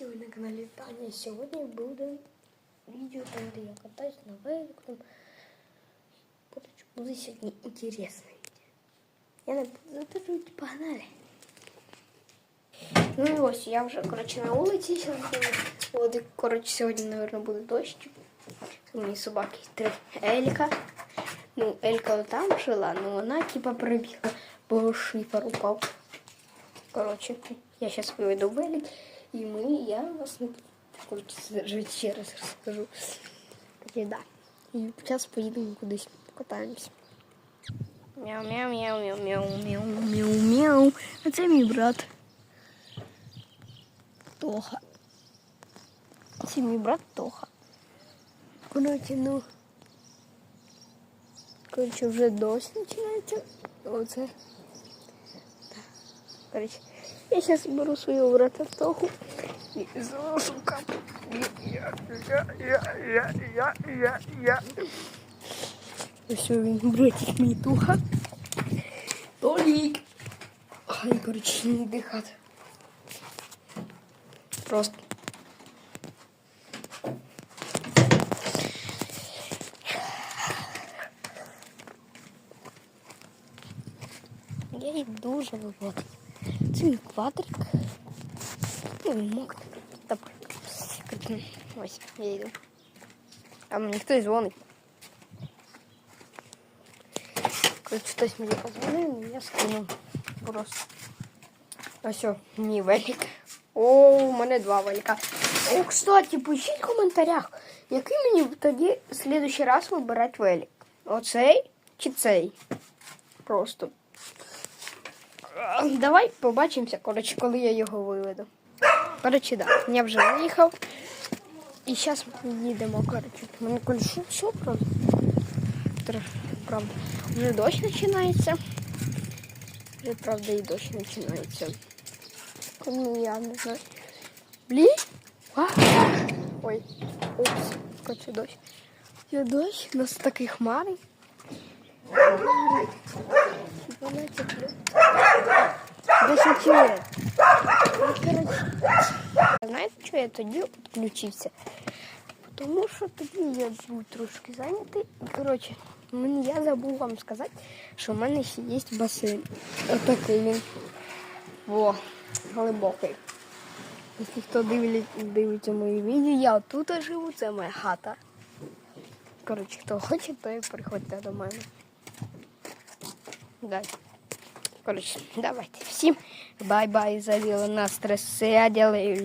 друзі, ви на каналі Таня. Сьогодні буде відео там, де я катаюсь на велику. Там. Короче, буде сьогодні інтересне відео. Я не буду затримувати, погнали. Ну і ось, я вже, коротше, на вулиці сьогодні. От, і, коротше, сьогодні, мабуть, буде дощ. У мене собаки три Елька. Ну, Елька там жила, но вона типа прибігла, бо шифер упав. Коротше, я зараз виведу велик, і ми, я вас не коротше, вже ще раз розкажу. Короче, да. І зараз поїдемо кудись покатаємося. Мяу, мяу, мяу, мяу, мяу, мяу, мяу, мяу. А це мій брат. Тоха. Це мій брат Тоха. Коротше, ну. Коротше, вже дощ починається. Оце. Короче, я сейчас беру свою брата Тоху и заношу капу. Я, я, я, я, я, я, я. Все, він братик мій Туха. Толік. Ай, короче, не дихати. Просто. Я її дуже виводить. Мій квадрик. Ну, Ось, я йду. А мені хтось дзвонить. Коротше, хтось мені позвонив, і я скинув. Просто. Ось, все, мій велик. О, у мене два велика. О, кстати, пишіть в коментарях, який мені тоді в следующий раз вибирати велик. Оцей чи цей? Просто. Давай побачимося, коротше, коли я його виведу. Коротше, да, я вже виїхав. І зараз ми їдемо, коротше. У мене кольцо все, правда. Правда. Вже дощ починається. Вже, правда, і дощ починається. Ну, я не знаю. Блін. Ой. Упс. Коротше, дощ. Я дощ, у нас такий хмарий. Знаєте, що я тоді відключився? Тому що тоді я був трошки зайнятий. Коротше, я забув вам сказати, що в мене ще є басейн. Отакий він. Во, глибокий. Якщо хто дивить, дивиться мої відео, я тут живу, це моя хата. Коротше, хто хоче, то і приходьте до мене. Да. Коротше, давайте всім бай-бай, завіли нас стресс я делаю